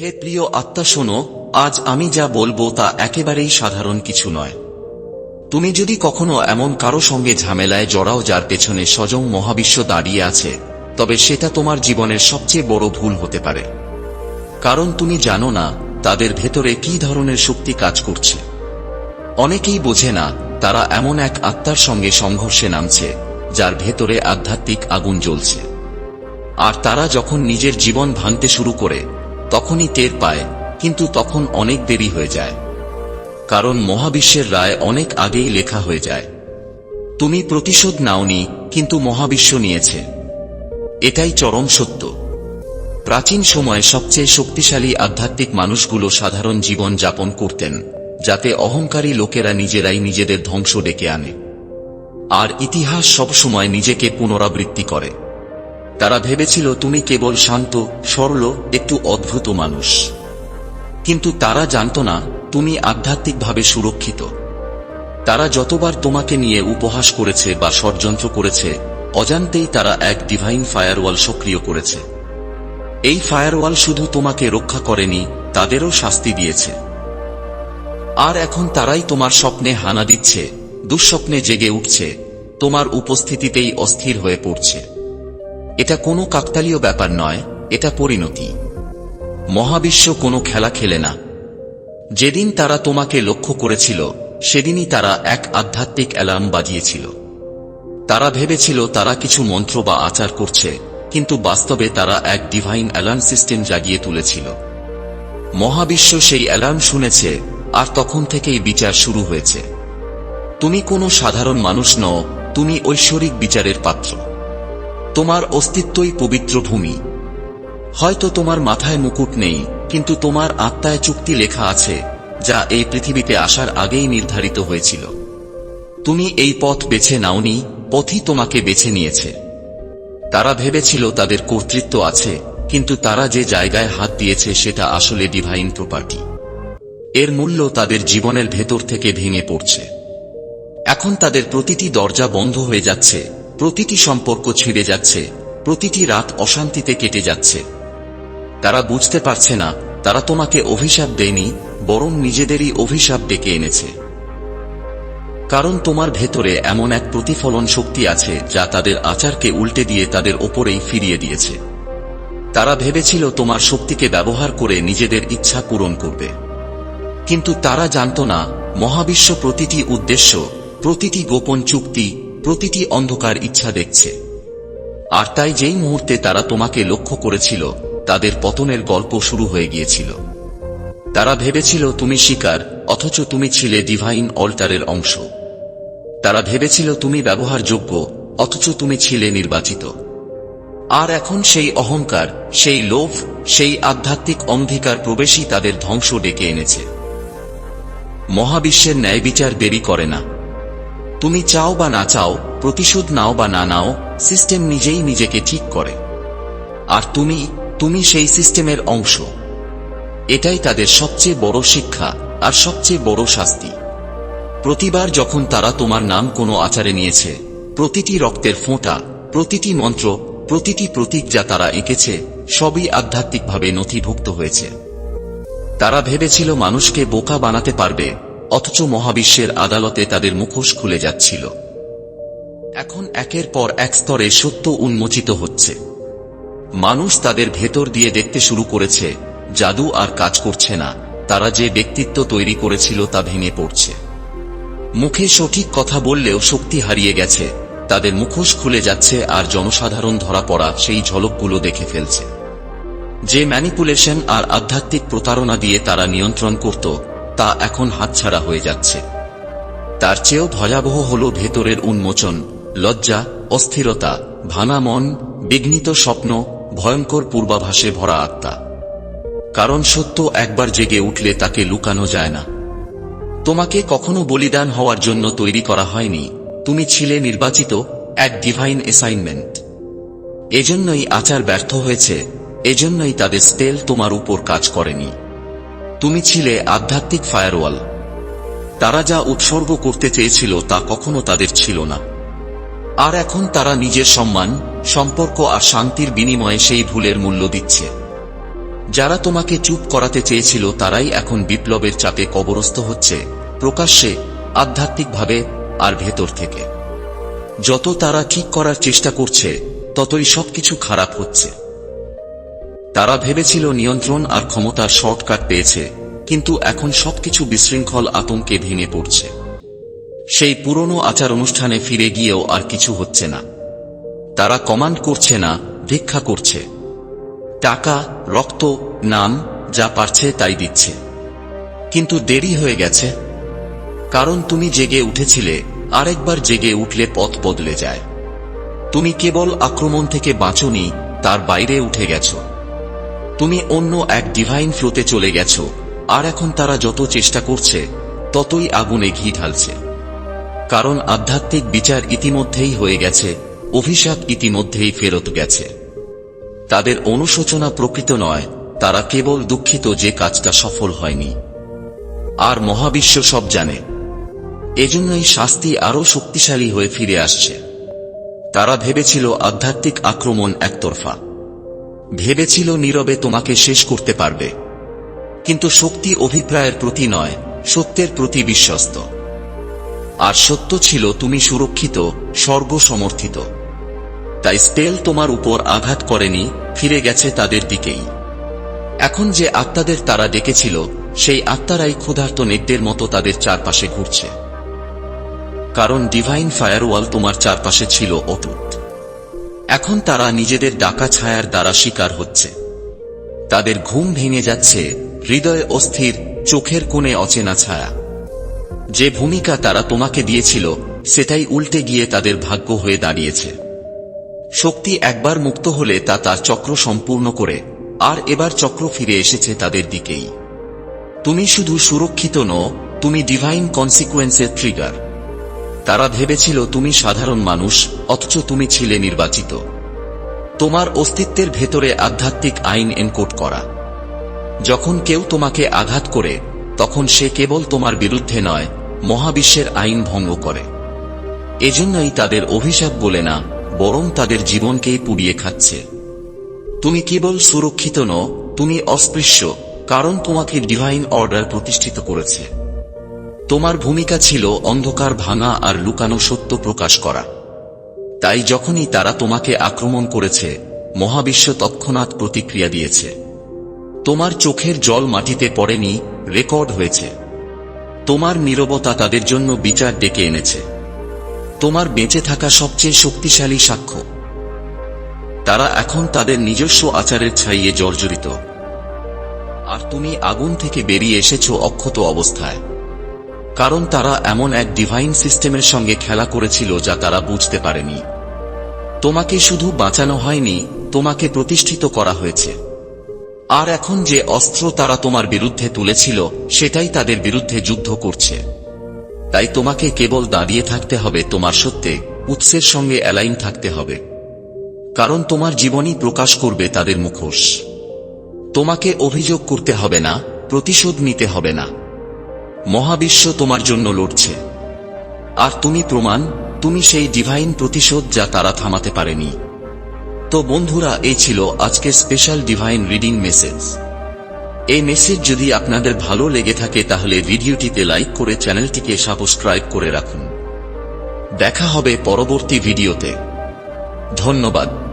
হে প্রিয় আত্মা, শোনো, আজ আমি যা বলব তা একেবারেই সাধারণ কিছু নয়। তুমি যদি কখনো এমন কারও সঙ্গে ঝামেলায় জড়াও যার পেছনে স্বজং মহাবিশ্ব দাঁড়িয়ে আছে, তবে সেটা তোমার জীবনের সবচেয়ে বড় ভুল হতে পারে। কারণ তুমি জানো না তাদের ভেতরে কি ধরনের শক্তি কাজ করছে। অনেকেই বোঝে না তারা এমন এক আত্মার সঙ্গে সংঘর্ষে নামছে, যার ভেতরে আধ্যাত্মিক আগুন জ্বলছে। আর তারা যখন নিজের জীবন ভাঙতে শুরু করে তখনই টের পায়, কিন্তু তখন অনেক দেরি হয়ে যায়। কারণ মহাবিশ্বের রায় অনেক আগেই লেখা হয়ে যায়। তুমি প্রতিশোধ নাওনি, কিন্তু মহাবিশ্ব নিয়েছে। এটাই চরম সত্য। প্রাচীন সময়ে সবচেয়ে শক্তিশালী আধ্যাত্মিক মানুষগুলো সাধারণ জীবন যাপন করতেন, যাতে অহংকারী লোকেরা নিজেরাই নিজেদের ধ্বংস ডেকে আনে। আর ইতিহাস সবসময় নিজেকে পুনরাবৃত্তি করে। তারা ভেবেছিল, তুমি কেবল শান্ত, সরল, একটু অদ্ভুত মানুষ। কিন্তু তারা জানত না, তুমি আধ্যাত্মিকভাবে সুরক্ষিত। তারা যতবার তোমাকে নিয়ে উপহাস করেছে বা ষড়যন্ত্র করেছে, অজান্তেই তারা এক ডিভাইন ফায়ারওয়াল সক্রিয় করেছে। এই ফায়ারওয়াল শুধু তোমাকে রক্ষা করেনি, তাদেরও শাস্তি দিয়েছে। আর এখন তারাই তোমার স্বপ্নে হানা দিচ্ছে, দুঃস্বপ্নে জেগে উঠছে, তোমার উপস্থিতিতেই অস্থির হয়ে পড়ছে। এটা কোনো কাকতালীয় ব্যাপার নয়, এটা পরিণতি। মহাবিশ্ব কোনো খেলা খেলে না। যেদিন তারা তোমাকে লক্ষ্য করেছিল, সেদিনই তারা এক আধ্যাত্মিক অ্যালার্ম বাজিয়েছিল। তারা ভেবেছিল তারা কিছু মন্ত্র বা আচার করছে, কিন্তু বাস্তবে তারা এক ডিভাইন অ্যালার্ম সিস্টেম জাগিয়ে তুলেছিল। মহাবিশ্ব সেই অ্যালার্ম শুনেছে, আর তখন থেকেই বিচার শুরু হয়েছে। তুমি কোনো সাধারণ মানুষ নও, তুমি ঐশ্বরিক বিচারের পাত্র। তোমার অস্তিত্বই পবিত্র ভূমি। হয়তো তোমার মাথায় মুকুট নেই, কিন্তু তোমার আত্মায় চুক্তি লেখা আছে, যা এই পৃথিবীতে আসার আগেই নির্ধারিত হয়েছিল। তুমি এই পথ বেছে নাওনি, পথই তোমাকে বেছে নিয়েছে। তারা ভেবেছিল তাদের কর্তৃত্ব আছে, কিন্তু তারা যে জায়গায় হাত দিয়েছে সেটা আসলে ডিভাইন প্রপার্টি এর মূল্য তাদের জীবনের ভেতর থেকে ভেঙে পড়ছে। এখন তাদের প্রতিটি দরজা বন্ধ হয়ে যাচ্ছে প্রতিটি সম্পর্ক ছিঁড়ে যাচ্ছে, প্রতিটি রাত অশান্তিতে কেটে যাচ্ছে। তারা বুঝতে পারছে না, তারা তোমাকে অভিশাপ দেয়নি, বরং নিজেদেরই অভিশাপ ডেকে এনেছে। কারণ তোমার ভেতরে এমন এক প্রতিফলন শক্তি আছে, যা তাদের আচারকে উল্টে দিয়ে তাদের ওপরেই ফিরিয়ে দিয়েছে। তারা ভেবেছিল তোমার শক্তিকে ব্যবহার করে নিজেদের ইচ্ছা পূরণ করবে। কিন্তু তারা জানত না, মহাবিশ্ব প্রতিটি উদ্দেশ্য, প্রতিটি গোপন চুক্তি প্রতিটি অন্ধকার ইচ্ছা দেখছে। আর তাই যেই মুহূর্তে তারা তোমাকে লক্ষ্য করেছিল, তাদের পতনের গল্প শুরু হয়ে গিয়েছিল। তারা ভেবেছিল তুমি শিকার, অথচ তুমি ছিলে ডিভাইন অল্টারের অংশ। তারা ভেবেছিল তুমি ব্যবহারযোগ্য, অথচ তুমি ছিলে নির্বাচিত। আর এখন সেই অহংকার, সেই লোভ, সেই আধ্যাত্মিক অন্ধকার প্রবেশই তাদের ধ্বংস ডেকে এনেছে। মহাবিশ্বের ন্যায় বিচার দেরি করে না। তুমি চাও বা না চাও, প্রতিশোধ নাও বা না নাও, সিস্টেম নিজেই নিজেকে ঠিক করে। আর তুমি তুমি সেই সিস্টেমের অংশ। এটাই তাদের সবচেয়ে বড় শিক্ষা আর সবচেয়ে বড় শাস্তি। প্রতিবার যখন তারা তোমার নাম কোনো আচারে নিয়েছে, প্রতিটি রক্তের ফোঁটা, প্রতিটি মন্ত্র, প্রতিটি প্রতীক যা তারা এঁকেছে, সবই আধ্যাত্মিকভাবে নথিভুক্ত হয়েছে। তারা ভেবেছিল মানুষকে বোকা বানাতে পারবে অথচ মহাবিশ্বের আদালতে তাদের মুখোশ খুলে যাচ্ছিল। এখন একের পর এক স্তরে সত্য উন্মোচিত হচ্ছে। মানুষ তাদের ভেতর দিয়ে দেখতে শুরু করেছে, জাদু আর কাজ করছে না, তারা যে ব্যক্তিত্ব তৈরি করেছিল তা ভেঙে পড়ছে। মুখে সঠিক কথা বললেও শক্তি হারিয়ে গেছে, তাদের মুখোশ খুলে যাচ্ছে আর জনসাধারণ ধরা পড়া সেই ঝলকগুলো দেখে ফেলছে। যে ম্যানিপুলেশন আর আধ্যাত্মিক প্রতারণা দিয়ে তারা নিয়ন্ত্রণ করত তা এখন হাতছাড়া হয়ে যাচ্ছে। তার চেয়েও ভয়াবহ হল ভেতরের উন্মোচন, লজ্জা, অস্থিরতা ভানা মন, বিঘ্নিত স্বপ্ন, ভয়ঙ্কর পূর্বাভাসে ভরা আত্মা। কারণ সত্য একবার জেগে উঠলে তাকে লুকানো যায় না। তোমাকে কখনো বলিদান হওয়ার জন্য তৈরি করা হয়নি। তুমি ছিলে নির্বাচিত এক ডিভাইন অ্যাসাইনমেন্ট এজন্যই আচার ব্যর্থ হয়েছে, এজন্যই তাদের স্পেল তোমার উপর কাজ করেনি। তুমি ছিলে আধ্যাত্মিক ফায়ারওয়াল। তারা যা উৎসর্গ করতে চেয়েছিল তা কখনো তাদের ছিল না। আর এখন তারা নিজের সম্মান, সম্পর্ক আর শান্তির বিনিময়ে সেই ভুলের মূল্য দিচ্ছে। যারা তোমাকে চুপ করাতে চেয়েছিল তারাই এখন বিপ্লবের চাপে কবরস্থ হচ্ছে, প্রকাশ্যে, আধ্যাত্মিকভাবে আর ভেতর থেকে। যত তারা ঠিক করার চেষ্টা করছে, ততই সবকিছু খারাপ হচ্ছে। তারা ভেবেছিল নিয়ন্ত্রণ আর ক্ষমতার শর্টকাট পেয়েছে, কিন্তু এখন সবকিছু বিশৃঙ্খল আতঙ্কে ভেঙে পড়ছে। সেই পুরনো আচার অনুষ্ঠানে ফিরে গিয়েও আর কিছু হচ্ছে না। তারা কমান্ড করছে না, ভিক্ষা করছে। টাকা, রক্ত, নাম, যা পারছে তাই দিচ্ছে। কিন্তু দেরি হয়ে গেছে। কারণ তুমি জেগে উঠেছিলে, আরেকবার জেগে উঠলে পথ বদলে যায়। তুমি কেবল আক্রমণ থেকে বাঁচনি, তার বাইরে উঠে গেছ। তুমি অন্য এক ডিভাইন ফ্লোতে চলে গেছ, আর এখন তারা যত চেষ্টা করছে, ততই আগুনে ঘি ঢালছে। কারণ আধ্যাত্মিক বিচার ইতিমধ্যেই হয়ে গেছে, অভিশাপ ইতিমধ্যেই ফেরত গেছে। তাদের অনুশোচনা প্রকৃত নয়, তারা কেবল দুঃখিত যে কাজটা সফল হয়নি। আর মহাবিশ্ব সব জানে। এজন্যই শাস্তি আরও শক্তিশালী হয়ে ফিরে আসছে। তারা ভেবেছিল আধ্যাত্মিক আক্রমণ একতরফা। ভেবেছিল নীরবে তোমাকে শেষ করতে পারবে। কিন্তু শক্তি অভিপ্রায়ের প্রতি নয়, সত্যের প্রতি বিশ্বস্ত। আর সত্য ছিল তুমি সুরক্ষিত স্বর্গ সমর্থিত তাই স্টেল তোমার উপর আঘাত করেনি, ফিরে গেছে তাদের দিকেই। এখন যে আত্মাদের তারা ডেকেছিল, সেই আত্মারাই ক্ষুধার্ত নেকদের মতো তাদের চারপাশে ঘুরছে। কারণ ডিভাইন ফায়ারওয়াল তোমার চারপাশে ছিল অটুট। এখন তারা নিজেদের ডাকা ছায়ার দ্বারা শিকার হচ্ছে। তাদের ঘুম ভেঙে যাচ্ছে, হৃদয় অস্থির, চোখের কোণে অচেনা ছায়া। যে ভূমিকা তারা তোমাকে দিয়েছিল, সেটাই উল্টে গিয়ে তাদের ভাগ্য হয়ে দাঁড়িয়েছে। শক্তি একবার মুক্ত হলে তা তার চক্র সম্পূর্ণ করে, আর এবার চক্র ফিরে এসেছে তাদের দিকেই। তুমি শুধু সুরক্ষিত নও, তুমি ডিভাইন কনসিকুয়েন্সের ট্রিগার তারা ভেবেছিল তুমি সাধারণ মানুষ, অথচ তুমি ছিলে নির্বাচিত। তোমার অস্তিত্বের ভেতরে আধ্যাত্মিক আইন এনকোড করা। যখন কেউ তোমাকে আঘাত করে, তখন সে কেবল তোমার বিরুদ্ধে নয়, মহাবিশ্বের আইন ভঙ্গ করে। এজন্যই তাদের অভিশাপ বলে না, বরং তাদের জীবনকেই পুড়িয়ে খাচ্ছে। তুমি কেবল সুরক্ষিত নও, তুমি অস্পৃশ্য, কারণ তোমাকে ডিভাইন অর্ডার প্রতিষ্ঠিত করেছে। তোমার ভূমিকা ছিল অন্ধকার ভাঙা আর লুকানো সত্য প্রকাশ করা। তাই যখনই তারা তোমাকে আক্রমণ করেছে, মহাবিশ্ব তৎক্ষণাৎ প্রতিক্রিয়া দিয়েছে। তোমার চোখের জল মাটিতে পড়েনি, রেকর্ড হয়েছে। তোমার নীরবতা তাদের জন্য বিচার ডেকে এনেছে। তোমার বেঁচে থাকা সবচেয়ে শক্তিশালী সাক্ষ্য। তারা এখন তাদের নিজস্ব আচারের ছাইয়ে জর্জরিত। আর তুমি আগুন থেকে বেরিয়ে এসেছ অক্ষত অবস্থায়। কারণ তারা এমন এক ডিভাইন সিস্টেমের সঙ্গে খেলা করেছিল যা তারা বুঝতে পারেনি। তোমাকে শুধু বাঁচানো হয়নি, তোমাকে প্রতিষ্ঠিত করা হয়েছে। আর এখন যে অস্ত্র তারা তোমার বিরুদ্ধে তুলেছিল, সেটাই তাদের বিরুদ্ধে যুদ্ধ করছে। তাই তোমাকে কেবল দাঁড়িয়ে থাকতে হবে তোমার সত্যে, উৎসের সঙ্গে অ্যালাইন থাকতে হবে। কারণ তোমার জীবনই প্রকাশ করবে তাদের মুখোশ। তোমাকে অভিযোগ করতে হবে না, প্রতিশোধ নিতে হবে না। মহাবিশ্ব তোমার জন্য লড়ছে। আর তুমি প্রমাণ, তুমি সেই ডিভাইন প্রতিশোধ যা তারা থামাতে পারেনি। তো বন্ধুরা, এই ছিল আজকে স্পেশাল ডিভাইন রিডিং মেসেজ এই মেসেজ যদি আপনাদের ভালো লেগে থাকে, তাহলে ভিডিওটিতে লাইক করে চ্যানেলটিকে সাবস্ক্রাইব করে রাখুন। দেখা হবে পরবর্তী ভিডিওতে। ধন্যবাদ।